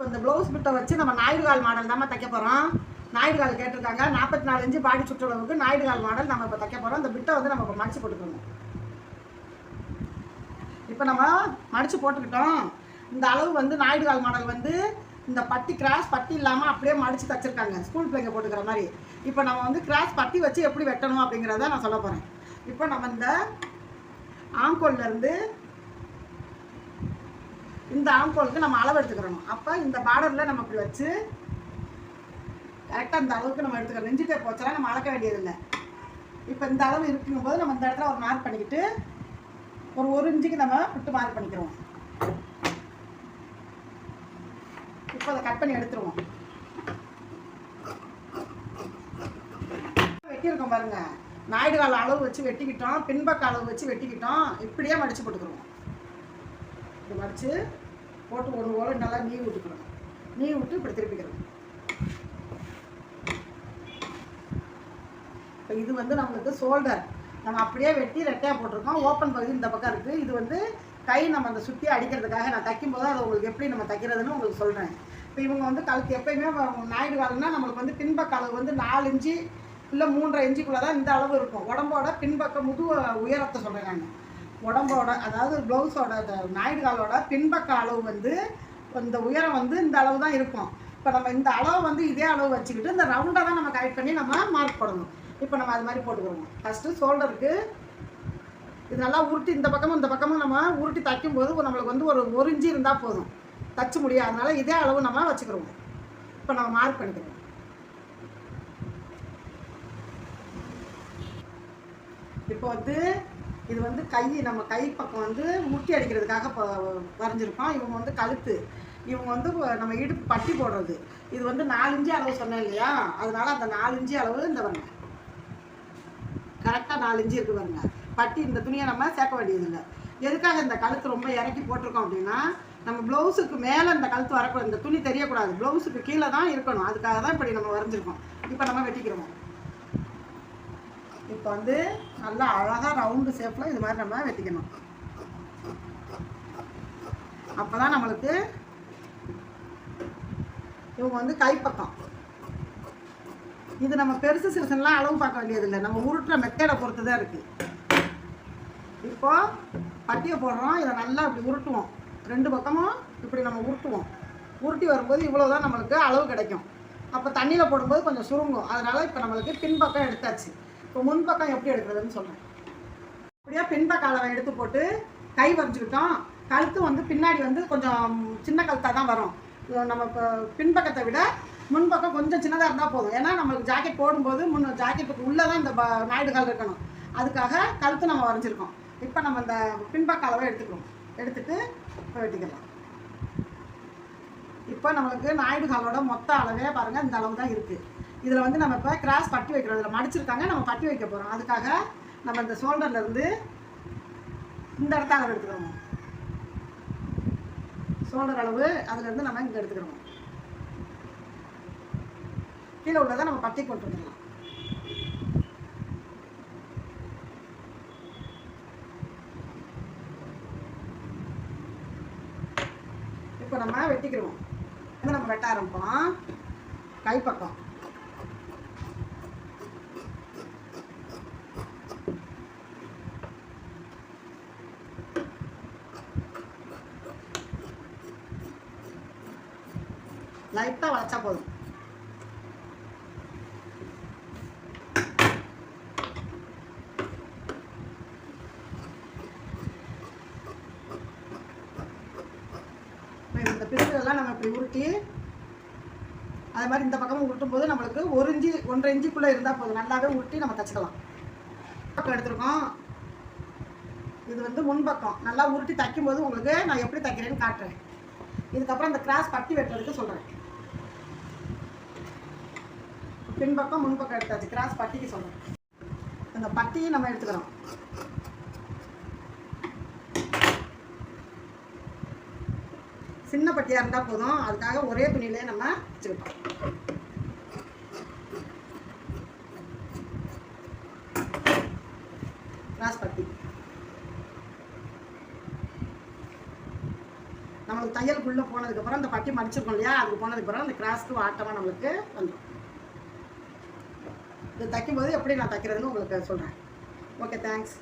இப்போ இந்த ப்ளவுஸ் பிட்டை வச்சு நம்ம நாயுடுகால் மாடல் தாம்மா தைக்க போகிறோம் நாயுடுகால் கேட்டிருக்காங்க. நாற்பத்தி நாலு இன்ச்சு பாடி சுற்றளவுக்கு நாயுடுகால் மாடல் நம்ம இப்போ தைக்க போகிறோம் இந்த பிட்டை வந்து நம்ம இப்போ மடிச்சு போட்டுக்கணும் இப்போ நம்ம மடிச்சு போட்டுக்கிட்டோம். இந்த அளவு வந்து நாயுடுகால் மாடல் வந்து இந்த பட்டி கிராஸ் பட்டி இல்லாமல் அப்படியே மடித்து தச்சிருக்காங்க. ஸ்கூல் பிள்ளைங்க போட்டுக்கிற மாதிரி. இப்போ நம்ம வந்து கிராஸ் பட்டி வச்சு எப்படி வெட்டணும் அப்படிங்கிறத நான் சொல்ல போகிறேன் இப்போ நம்ம இந்த ஆங்கோல்ல இருந்து இந்த ஆம்போலுக்கு நம்ம அளவு எடுத்துக்கிறோம் அப்போ இந்த பார்டரில் நம்ம இப்படி வச்சு கரெக்டாக இந்த அளவுக்கு நம்ம எடுத்துக்கிறோம். நெஞ்சு டேப் நம்ம அளக்க வேண்டியதில்லை. இப்போ இந்த அளவு இருக்குங்கும்போது நம்ம இந்த இடத்துல ஒரு மார்க் பண்ணிக்கிட்டு ஒரு ஒரு இன்ச்சுக்கு நம்ம விட்டு மார்க் பண்ணிக்கிறோம். இப்போ அதை கட் பண்ணி எடுத்துருவோம். வெட்டியிருக்கோம் பாருங்கள் நாயுடு கால அளவு வச்சு வெட்டிக்கிட்டோம். பின்பக்க அளவு வச்சு வெட்டிக்கிட்டோம். இப்படியே மடித்து போட்டுக்கிறோம். இப்படி போட்டு ஒன்று போல நல்லா நீ விட்டுக்கிறோம் நீ விட்டு இப்படி திருப்பிக்கணும் இப்போ இது வந்து நம்மளுக்கு ஷோல்டர் நம்ம அப்படியே வெட்டி ரெட்டையாக போட்டிருக்கோம். ஓப்பன் பகுதி இந்த பக்கம் இருக்குது இது வந்து கை நம்ம அந்த சுற்றி அடிக்கிறதுக்காக நான் தைக்கும்போது அதை உங்களுக்கு எப்படி நம்ம தைக்கிறதுன்னு உங்களுக்கு சொல்கிறேன் இப்போ இவங்க வந்து கழுத்து எப்பயுமே நாயுடு காலம்னா நம்மளுக்கு வந்து பின்பக்க அளவு வந்து நாலு இன்ச்சு இல்லை மூன்றரை இன்ச்சுக்குள்ளே தான் இந்த அளவு இருக்கும். உடம்போட பின்பக்க முதுகு உயரத்தை சொல்கிறேன் நான். உடம்போட அதாவது ப்ளவுஸோட நாயுடு காலோட பின்பக்க அளவு வந்து இந்த உயரம் வந்து இந்த அளவு தான் இருக்கும். இப்போ நம்ம இந்த அளவு வந்து இதே அளவு வச்சுக்கிட்டு இந்த ரவுண்டாக தான் நம்ம கரெக்ட் பண்ணி நம்ம மார்க் போடணும். இப்போ நம்ம அது மாதிரி போட்டுக்கிறோம் ஃபஸ்ட்டு ஷோல்டருக்கு இது நல்லா உருட்டி இந்த பக்கமும் இந்த பக்கமும் நம்ம உருட்டி தைக்கும்போது நம்மளுக்கு வந்து ஒரு ஒரு இன்ச்சு இருந்தால் போதும். தச்சு முடியும் இதே அளவு நம்ம வச்சுக்கிறோம். இப்போ நம்ம மார்க் பண்ணிக்கிறோம். இப்போ வந்து இது வந்து கை நம்ம கை பக்கம் வந்து முட்டி அடிக்கிறதுக்காக வரைஞ்சிருப்போம் வரைஞ்சிருக்கோம் இவங்க வந்து கழுத்து. இவங்க வந்து நம்ம இடுப்பு பட்டி போடுறது. இது வந்து நாலு அளவு சொன்னேன் இல்லையா? அதனால அந்த நாலு இன்ச்சு அளவு இந்த வருங்க கரெக்டாக நாலு இருக்கு வருங்க பட்டி இந்த துணியை நம்ம சேர்க்க வேண்டியதில்லை. எதுக்காக இந்த கழுத்து ரொம்ப இறக்கி போட்டிருக்கோம் அப்படின்னா நம்ம ப்ளவுஸுக்கு மேலே இந்த கழுத்து வரக்கூடாது. இந்த துணி தெரியக்கூடாது. ப்ளவுஸுக்கு கீழே தான் இருக்கணும். அதுக்காக தான் இப்படி நம்ம வரைஞ்சிருக்கோம். இப்போ நம்ம வெட்டிக்கிறோம். இப்போ வந்து நல்லா அழகாக ரவுண்டு ஷேப்பில் இது மாதிரி நம்ம வெட்டிக்கணும். அப்போ தான் நம்மளுக்கு இவங்க வந்து கைப்பக்கம். இது நம்ம பெருசு சிறுசுலாம் அளவு பார்க்க வேண்டியதில்லை. நம்ம உருட்டுற மெத்தடை பொறுத்து தான் இருக்குது இப்போ பட்டியை போடுறோம். இதை நல்லா இப்படி உருட்டுவோம். ரெண்டு பக்கமும் இப்படி நம்ம உருட்டுவோம். உருட்டி வரும்போது இவ்வளோ தான் நம்மளுக்கு அளவு கிடைக்கும். அப்போ தண்ணியில் போடும்போது கொஞ்சம் சுருங்கும். அதனால் இப்போ நம்மளுக்கு பின்பக்கம் எடுத்தாச்சு. இப்போ முன்பக்கம் எப்படி எடுக்கிறதுன்னு சொல்கிறேன் அப்படியே பின்பக்க அளவை எடுத்து போட்டு கை வரைஞ்சிக்கிட்டோம். கழுத்து வந்து பின்னாடி வந்து கொஞ்சம் சின்ன கழுத்தாக தான் வரும். நம்ம இப்போ பின்பக்கத்தை விட முன்பக்கம் கொஞ்சம் சின்னதாக இருந்தால் போதும். ஏன்னா நம்மளுக்கு ஜாக்கெட் போடும்போது முன் ஜாக்கெட்டுக்கு உள்ளே தான் இந்த ப- நாயுடு கால் இருக்கணும். அதுக்காக கழுத்து நம்ம வரைஞ்சிருக்கோம். இப்போ நம்ம இந்த பின்பக்க அளவை எடுத்துக்கிறோம் எடுத்துட்டு வெட்டிக்கலாம். இப்போ நம்மளுக்கு நாயுடு காலோட மொத்த அளவே பாருங்கள் இந்த அளவு தான் இருக்குது இதில் வந்து நம்ம இப்போ கிராஸ் பட்டி வைக்கிறோம். இதில் மடிச்சிருக்காங்க நம்ம பட்டி வைக்க போகிறோம் அதுக்காக நம்ம இந்த ஷோல்டர்லேருந்து இந்த இடத்த அளவு எடுத்துக்கிறோம். ஷோல்டர் அளவு அதுலேருந்து நம்ம இங்கே எடுத்துக்கிறோம். கீழே உள்ளதை நம்ம பட்டி கொண்டு வந்துடலாம். இப்போ நம்ம வெட்டிக்கிறோம். வந்து நம்ம வெட்ட ஆரம்பிப்போம். கைப்பக்கம். லைட்டாக வளைச்சா போதும். இந்த பிசுகளெல்லாம் நம்ம இப்படி உருட்டி அது மாதிரி இந்த பக்கமும் உருட்டும் போது நம்மளுக்கு ஒரு இஞ்சி ஒன்றரை இஞ்சிக்குள்ளே இருந்தால் போதும். நல்லாவே உருட்டி நம்ம தச்சுக்கலாம். பக்கம் எடுத்திருக்கோம். இது வந்து முன்பக்கம் நல்லா உருட்டி தைக்கும்போது உங்களுக்கு நான் எப்படி தைக்கிறேன்னு காட்டுறேன். இதுக்கப்புறம் இந்த கிராஸ் பட்டி வெட்டுறதுக்கு சொல்கிறேன் பின்பக்கம் முன்பக்கம் எடுத்தாச்சு. கிராஸ் பட்டிக்கு சொல்கிறோம் அந்த பட்டியை நம்ம எடுத்துக்கிறோம். சின்ன பட்டியாக இருந்தால் போதும். அதுக்காக ஒரே துணியிலே நம்ம வச்சுக்கிட்டோம் கிராஸ் பட்டி. நம்மளுக்கு தையலுக்குள்ளே போனதுக்கப்புறம் அந்த பட்டி மடிச்சிருக்கோம் இல்லையா? அதுக்கு போனதுக்கப்புறம் அந்த கிராஸ்க்கு ஆட்டமாக நம்மளுக்கு வந்துடும் இது தைக்கும்போது எப்படி நான் தைக்கிறதுன்னு உங்களுக்கு சொல்கிறேன் ஓகே தேங்க்ஸ்